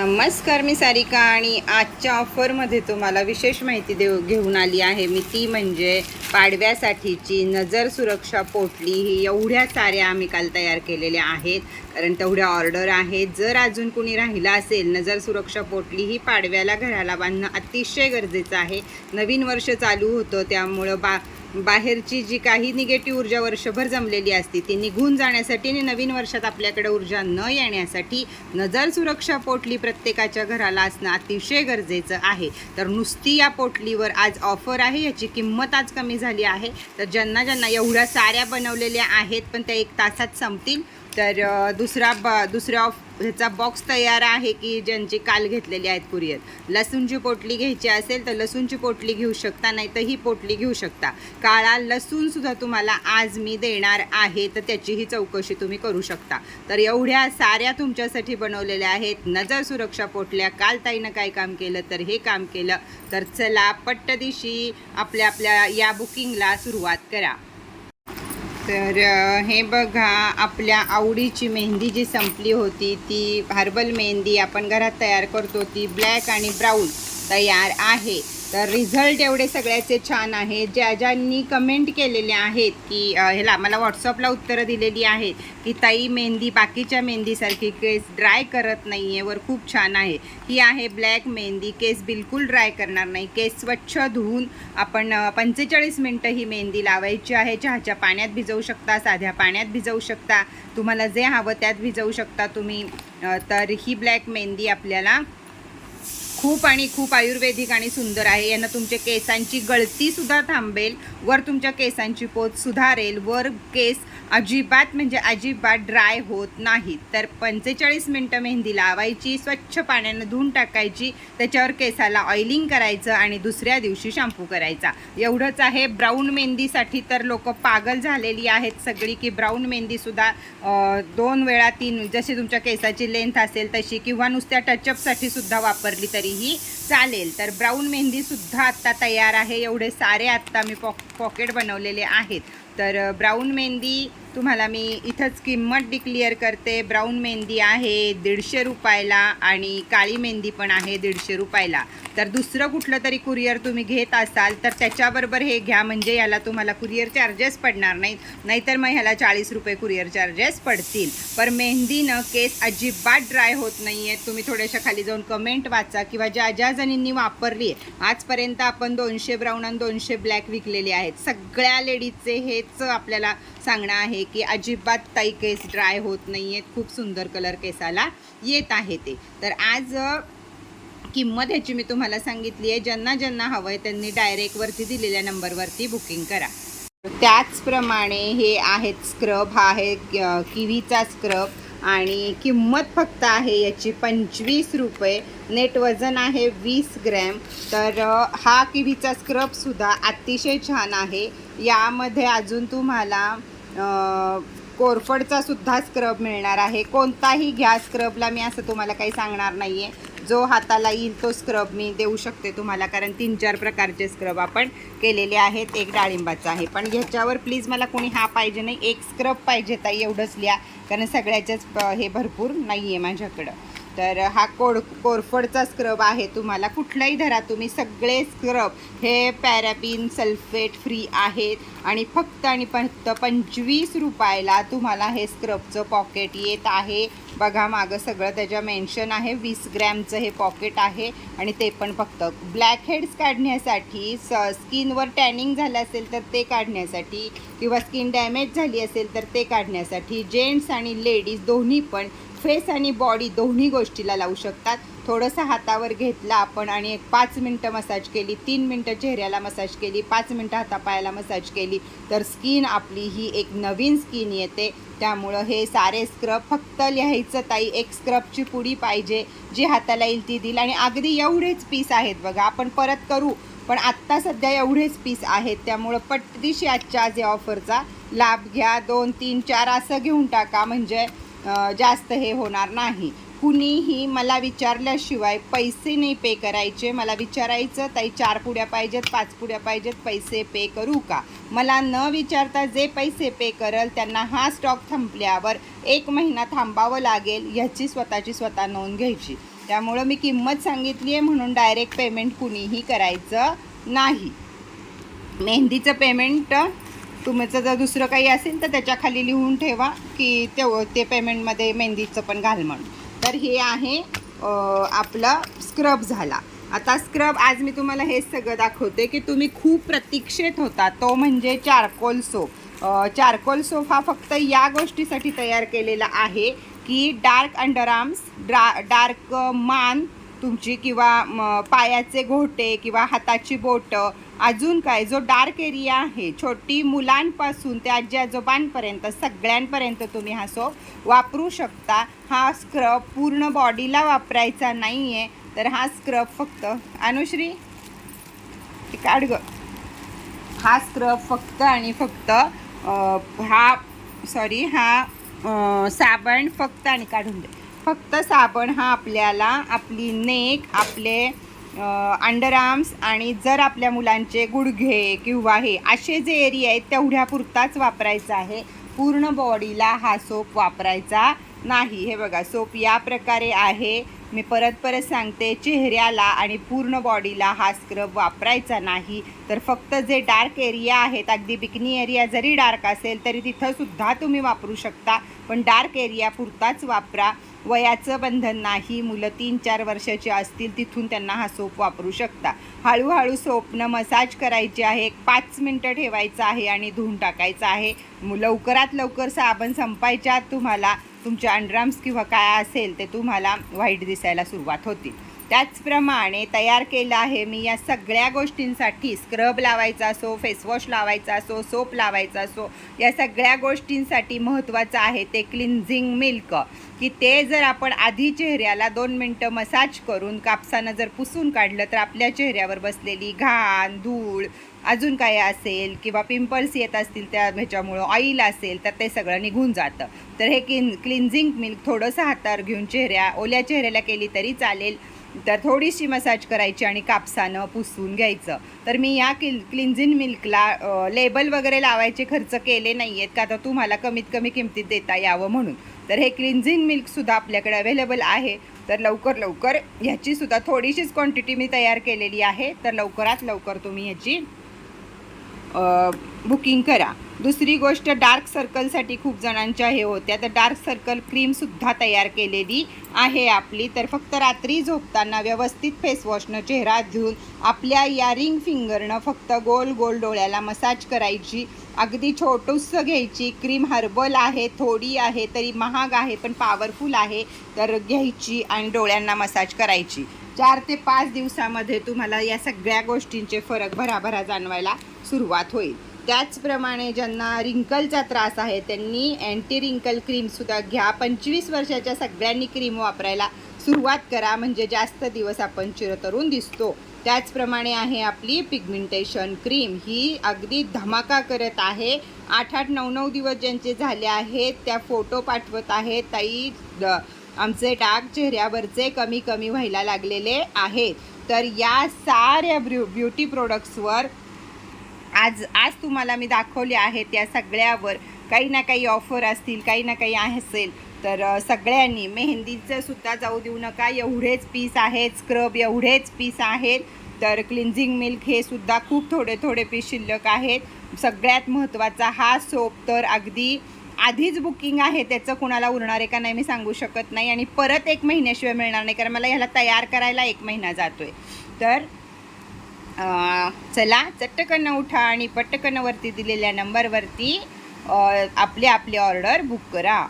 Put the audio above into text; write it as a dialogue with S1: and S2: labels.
S1: नमस्कार मी सारिका आणि आजच्या ऑफरमध्ये तुम्हाला विशेष माहिती देऊ घेऊन आली आहे मी. ती म्हणजे पाडव्यासाठीची नजर सुरक्षा पोटली ही एवढ्या साऱ्या आम्ही काल तयार केलेल्या आहेत. कारण तेवढ्या ऑर्डर आहेत. जर अजून कुणी राहिला असेल नजर सुरक्षा पोटली ही पाडव्याला घराला बांधणं अतिशय गरजेचं आहे. नवीन वर्ष चालू होतं त्यामुळं बा बाहेरची जी काही निगेटिव्ह ऊर्जा वर्षभर जमलेली असते ती निघून जाण्यासाठी आणि नवीन वर्षात आपल्याकडे ऊर्जा न येण्यासाठी नजर सुरक्षा पोटली प्रत्येकाच्या घराला असणं अतिशय गरजेचं आहे. तर नुसती या पोटलीवर आज ऑफर आहे याची किंमत आज कमी झाली आहे. तर ज्यांना ज्यांना एवढ्या साऱ्या बनवलेल्या आहेत पण त्या एक तासात संपतील तर दुसरा ब दुसऱ्या ऑफ ह्याचा बॉक्स तयार आहे की ज्यांची काल घेतलेली आहेत कुरिअर. लसूणची पोटली घ्यायची असेल तर लसूणची पोटली घेऊ शकता नाही तर ही पोटली घेऊ शकता. काळा लसूणसुद्धा तुम्हाला आज मी देणार आहे तर त्याचीही चौकशी तुम्ही करू शकता. तर एवढ्या साऱ्या तुमच्यासाठी बनवलेल्या आहेत. नजर सुरक्षा पोटल्या काल ताईनं काय काम केलं तर हे काम केलं. तर चला पट्टदिशी आपल्या आपल्या या बुकिंगला सुरुवात करा. तर हे बघा आपल्या आवडीची मेहंदी जी संपली होती ती हर्बल मेहंदी आपण घरात तयार करतो ती ब्लॅक आणि ब्राऊन तयार आहे. तर रिझल्ट एवढे सगळ्याचे छान आहेत. ज्या ज्यांनी कमेंट केलेले आहेत की ह्याला मला व्हॉट्सअपला उत्तरं दिलेली आहेत की ताई मेहंदी बाकीच्या मेहंदीसारखी केस ड्राय करत नाही आहे वर खूप छान आहे. ही आहे ब्लॅक मेहंदी केस बिलकुल ड्राय करणार नाही. केस स्वच्छ धुवून आपण पंचेचाळीस मिनटं ही मेहंदी लावायची आहे. चहाच्या पाण्यात भिजवू शकता साध्या पाण्यात भिजवू शकता. तुम्हाला जे हवं त्यात भिजवू शकता तुम्ही. तर ही ब्लॅक मेहंदी आपल्याला खूप आणि खूप आयुर्वेदिक आणि सुंदर आहे. यानं तुमच्या केसांची गळती सुद्धा थांबेल. वर तुमच्या केसांची पोत सुधारेल. वर केस अजिबात म्हणजे अजिबात ड्राय होत नाहीत. तर पंचेचाळीस मिनटं मेहंदी लावायची स्वच्छ पाण्यानं धुवून टाकायची त्याच्यावर केसाला ऑइलिंग करायचं आणि दुसऱ्या दिवशी शॅम्पू करायचा. एवढंच आहे. ब्राऊन मेहंदीसाठी तर लोक पागल झालेली आहेत सगळी की ब्राऊन मेहंदीसुद्धा दोन वेळा तीन जशी तुमच्या केसाची लेंथ असेल तशी किंवा नुसत्या टचअपसाठी सुद्धा वापरली तरी तरीही चालेल. तर ब्राऊन मेहंदीसुद्धा आत्ता तयार आहे. एवढे सारे आत्ता मी पॉक पॉकेट बनवलेले आहेत. तर ब्राऊन मेहंदी तुम्हाला मी इथंच किंमत डिक्लिअर करते. ब्राऊन मेहंदी आहे दीडशे रुपयाला आणि काळी मेहंदी पण आहे दीडशे रुपयाला. तर दुसरं कुठलं तरी कुरिअर तुम्ही घेत असाल तर त्याच्याबरोबर हे घ्या. म्हणजे याला तुम्हाला कुरिअर चार्जेस पडणार नाहीत. नाहीतर मग ह्याला चाळीस रुपये कुरिअर चार्जेस पडतील. पर मेहंदीनं केस अजिबात ड्राय होत नाही आहेत तुम्ही थोड्याशा खाली जाऊन कमेंट वाचा किंवा ज्या ज्या जणींनी वापरली आहे आजपर्यंत आपण दोनशे ब्राऊन आणि दोनशे ब्लॅक विकलेले आहेत. सगळ्या लेडीजचे हेच आपल्याला सांगणं आहे की अजिबात ताई केस ड्राय होत नाही आहेत खूप सुंदर कलर केसाला येत आहे ते. तर आज अ, किंमत ह्याची मी तुम्हाला सांगितली आहे. ज्यांना ज्यांना हवं आहे त्यांनी डायरेक्टवरती दिलेल्या नंबरवरती बुकिंग करा. त्याचप्रमाणे हे आहेत स्क्रब हा आहे किवीचा स्क्रब आणि किंमत फक्त आहे याची पंचवीस रुपये. नेट वजन आहे वीस ग्रॅम. तर हा किवीचा स्क्रबसुद्धा अतिशय छान आहे. यामध्ये अजून तुम्हाला कोरफडचा सुद्धा स्क्रब मिळणार आहे. कोणताही घ्या स्क्रबला मी असं तुम्हाला काही सांगणार नाही आहे जो हाताला येईल तो स्क्रब मी देऊ शकते तुम्हाला कारण तीन चार प्रकारचे स्क्रब आपण केलेले आहेत. एक डाळिंबाचा आहे. पण ह्याच्यावर प्लीज मला कोणी हा पाहिजे नाही एक स्क्रब पाहिजे ताई एवढंच लिहा कारण सगळ्याच्याच हे भरपूर नाही आहे माझ्याकडं. तर हा कोड कोरफडचा स्क्रब आहे तुम्हाला. कुठलाही धरा तुम्ही सगळे स्क्रब हे पॅराबिन सल्फेट फ्री आहेत. आणि फक्त आणि फक्त पंचवीस रुपयाला तुम्हाला हे स्क्रबचं पॉकेट येत आहे. बघा मागं सगळं त्याच्या मेन्शन आहे. वीस ग्रॅमचं हे पॉकेट आहे आणि ते पण फक्त. ब्लॅक हेड्स काढण्यासाठी स स्किनवर टॅनिंग झालं असेल तर ते काढण्यासाठी किंवा स्किन डॅमेज झाली असेल तर ते काढण्यासाठी जेंट्स आणि लेडीज दोन्ही पण फेस आणि बॉडी दोन्ही गोष्टीला लावू शकतात. थोडंसं हातावर घेतला आपण आणि एक पाच मिनटं मसाज केली तीन मिनटं चेहऱ्याला मसाज केली पाच मिनटं हातापायाला मसाज केली तर स्किन आपली ही एक नवीन स्किन येते. त्यामुळं हे सारे स्क्रब फक्त लिहायचं ताई एक स्क्रबची पुडी पाहिजे जी हाताला येईल ती दिल आणि अगदी एवढेच पीस आहेत बघा आपण परत करू पण आत्ता सध्या एवढेच पीस आहेत. त्यामुळं पटदिशी आजच्या आज या ऑफरचा लाभ घ्या. दोन तीन चार असं घेऊन टाका म्हणजे जास्त हे होणार नाही. कुणीही मला विचारल्याशिवाय पैसे नाही पे करायचे. मला विचारायचं ताई चार पुड्या पाहिजेत पाच पुड्या पाहिजेत पैसे पे करू का? मला न विचारता जे पैसे पे करल त्यांना हा स्टॉक थांबल्यावर एक महिना थांबावं लागेल ह्याची स्वतःची स्वतः नोंद घ्यायची. त्यामुळं मी किंमत सांगितली आहे म्हणून डायरेक्ट पेमेंट कुणीही करायचं नाही. मेहंदीचं पेमेंट तुमचं जर दुसरं काही असेल तर त्याच्याखाली लिहून ठेवा की तेव ते पेमेंटमध्ये मेहंदीचं पण घाल म्हणून. तर हे आहे आपलं स्क्रब झाला. आता स्क्रब आज मी तुम्हाला हेच सगळं दाखवते की तुम्ही खूप प्रतीक्षेत होता. तो म्हणजे चारकोल सोप चारकोल सोप हा फक्त या गोष्टीसाठी तयार केलेला आहे की डार्क अंडरआर्म्स डा डार्क मान तुमची किंवा म, पायाचे घोटे किंवा हाताची बोटं अजून काय? जो डार्क एरिया आहे छोटी मुलांपासून ते आजी आजोबांपर्यंत सगळ्यांपर्यंत तुम्ही हा सोप वापरू शकता. हा स्क्रब पूर्ण बॉडीला वापरायचा नाही आहे तर हा स्क्रब फक्त अनुश्री काढ ग. हा स्क्रब फक्त आणि फक्त हा सॉरी हा साबण फक्त आणि काढून दे. फक्त साबण हा आपल्याला आपली नेक आपले अंडरआर्म्स आणि जर आपल्या मुलांचे गुडघे किंवा हे असे जे एरिया आहेत तेवढ्यापुरताच वापरायचा आहे. पूर्ण बॉडीला हा सोप वापरायचा नाही. हे बघा सोप या प्रकारे आहे. मी परत परत सांगते चेहऱ्याला आणि पूर्ण बॉडीला हा स्क्रब वापरायचा नाही. तर फक्त जे डार्क एरिया आहेत अगदी बिकनी एरिया जरी डार्क असेल तरी तिथंसुद्धा तुम्ही वापरू शकता. पण डार्क एरिया पुरताच वापरा. वयाचं बंधन नाही मुलं तीन चार वर्षाची असतील तिथून त्यांना हा सोप वापरू शकता. हळूहळू सोपनं मसाज करायची आहे एक पाच मिनटं ठेवायचं आहे आणि धुवून टाकायचं आहे. लवकरात लवकर साबण संपायच्या आत तुम्हाला तुमच्या अंडरआर्म्स किंवा काय असेल ते तुम्हाला व्हाईट दिसायला सुरुवात होतील. त्याचप्रमाणे तयार केलं आहे मी या सगळ्या गोष्टींसाठी. स्क्रब लावायचा असो फेसवॉश लावायचा असो सोप लावायचा असो या सगळ्या गोष्टींसाठी महत्त्वाचं आहे ते क्लिन्झिंग मिल्क की ते जर आपण आधी चेहऱ्याला दोन मिनटं मसाज करून कापसानं जर पुसून काढलं तर आपल्या चेहऱ्यावर बसलेली घाण धूळ अजून काय असेल किंवा पिंपल्स येत असतील त्या ह्याच्यामुळं ऑइल असेल तर ते सगळं निघून जातं. तर हे किन क्लिन्झिंग मिल्क थोडंसं हातावर घेऊन चेहऱ्या ओल्या चेहऱ्याला केली तरी चालेल. तर थोडीशी मसाज करायची आणि कापसानं पुसून घ्यायचं. तर मी या किल क्लिन्झिन मिल्कला लेबल वगैरे लावायचे खर्च केले नाही आहेत का तर तुम्हाला कमीत कमी किमतीत देता यावं म्हणून. तर हे क्लिन्झिंग मिल्कसुद्धा आपल्याकडे अवेलेबल आहे. तर लवकर लवकर ह्याचीसुद्धा थोडीशीच क्वांटिटी मी तयार केलेली आहे. तर लवकरात लवकर तुम्ही ह्याची बुकिंग करा. दुसरी गोष्ट डार्क सर्कलसाठी खूप जणांच्या हे होत्या. तर डार्क सर्कल क्रीमसुद्धा तयार केलेली आहे आपली. तर फक्त रात्री झोपताना व्यवस्थित फेसवॉशनं चेहरा धुवून आपल्या या रिंग फिंगरनं फक्त गोल गोल डोळ्याला मसाज करायची. अगदी छोटूसं घ्यायची. क्रीम हर्बल आहे थोडी आहे तरी महाग आहे पण पॉवरफुल आहे. तर घ्यायची आणि डोळ्यांना मसाज करायची. चार ते पाच दिवसामध्ये तुम्हाला या सगळ्या गोष्टींचे फरक भराभरा जाणवायला सुरुवात होईल. त्याचप्रमाणे ज्यांना रिंकलचा त्रास आहे त्यांनी अँटी रिंकल क्रीमसुद्धा घ्या. पंचवीस वर्षाच्या सगळ्यांनी क्रीम वापरायला सुरुवात करा म्हणजे जास्त दिवस आपण चिरतरून दिसतो. त्याचप्रमाणे आहे आपली पिगमेंटेशन क्रीम ही अगदी धमाका करत आहे. आठ आठ नऊ नऊ दिवस ज्यांचे झाले आहेत त्या फोटो पाठवत आहेत. ताई आमचे डाग चेहऱ्यावरचे कमी कमी व्हायला लागलेले आहेत तर या साऱ्या ब्यु ब्युटी प्रोडक्ट्सवर आज आज तुम्हाला मी दाखवले आहेत त्या सगळ्यावर. काही ना काही ऑफर असतील काही ना काही असेल तर सगळ्यांनी मेहंदीचं सुद्धा जाऊ देऊ नका. एवढेच पीस आहेत स्क्रब एवढेच पीस आहेत. तर क्लिन्झिंग मिल्क हे सुद्धा खूप थोडे थोडे पीस शिल्लक आहेत. सगळ्यात महत्त्वाचा हा सोप तर अगदी आधीच बुकिंग आहे त्याचं कुणाला उरणार आहे का नाही मी सांगू शकत नाही. आणि परत एक महिन्याशिवाय मिळणार नाही कारण मला ह्याला तयार करायला एक महिना जातो आहे तर चला चटकन उठा आणि पटकन वरती दिलेल्या नंबरवरती आपले आपली आपली ऑर्डर बुक करा.